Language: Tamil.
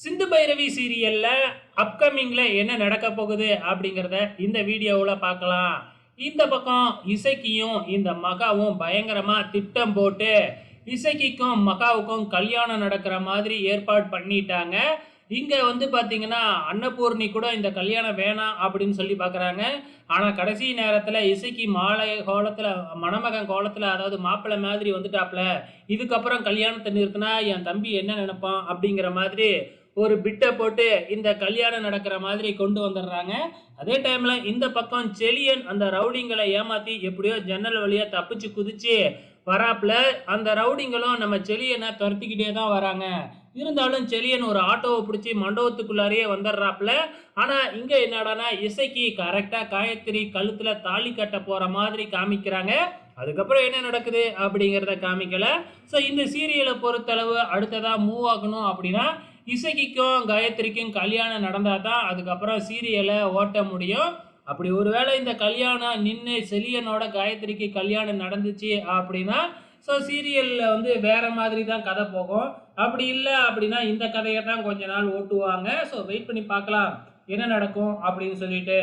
சிந்து பைரவி சீரியல்ல அப்கமிங்ல என்ன நடக்க போகுது அப்படிங்கிறத இந்த வீடியோவில் பார்க்கலாம். இந்த பக்கம் இசைக்கியும் இந்த மகாவும் பயங்கரமா திட்டம் போட்டு இசைக்கிக்கும் மகாவுக்கும் கல்யாணம் நடக்கிற மாதிரி ஏற்பாடு பண்ணிட்டாங்க. இங்க வந்து பாத்தீங்கன்னா அன்னபூர்ணி கூட இந்த கல்யாணம் வேணாம் அப்படின்னு சொல்லி பார்க்குறாங்க ஆனா கடைசி நேரத்துல இசைக்கு மாலை கோலத்துல மணமகன் கோலத்துல அதாவது மாப்பிள்ளை மாதிரி வந்துட்டாப்ல. இதுக்கப்புறம் கல்யாணத்தை நிறுத்தினா என் தம்பி என்ன நினைப்பான் அப்படிங்கிற மாதிரி ஒரு பிட்டை போட்டு இந்த கல்யாணம் நடக்கிற மாதிரி கொண்டு வந்துடுறாங்க. அதே டைமில் இந்த பக்கம் செலியன் அந்த ரவுடிங்களை ஏமாற்றி எப்படியோ ஜன்னல் வழியாக தப்பிச்சு குதிச்சு வராப்புல அந்த ரவுடிங்களும் நம்ம செலியனை துரத்திக்கிட்டே தான் வராங்க. இருந்தாலும் செலியன் ஒரு ஆட்டோவை பிடிச்சி மண்டபத்துக்குள்ளாரையே வந்துடுறாப்புல. ஆனால் இங்கே என்னடானா இசைக்கு கரெக்டாக காயத்ரி கழுத்தில் தாலி கட்ட போகிற மாதிரி காமிக்கிறாங்க. அதுக்கப்புறம் என்ன நடக்குது அப்படிங்கிறத காமிக்கலை. ஸோ இந்த சீரியலை பொறுத்தளவு அடுத்ததாக மூவ் ஆகணும் அப்படின்னா இசைக்கும் காயத்ரிக்கும் கல்யாணம் நடந்தால் தான் அதுக்கப்புறம் சீரியலை ஓட்ட முடியும். அப்படி ஒருவேளை இந்த கல்யாணம் நின்று செலியனோட காயத்ரிக்கு கல்யாணம் நடந்துச்சு அப்படின்னா ஸோ சீரியலில் வந்து வேற மாதிரி தான் கதை போகும். அப்படி இல்லை அப்படின்னா இந்த கதையை தான் கொஞ்ச நாள் ஓட்டுவாங்க. ஸோ வெயிட் பண்ணி பார்க்கலாம். என்ன நடக்கும் அப்படின்னு சொல்லிட்டு.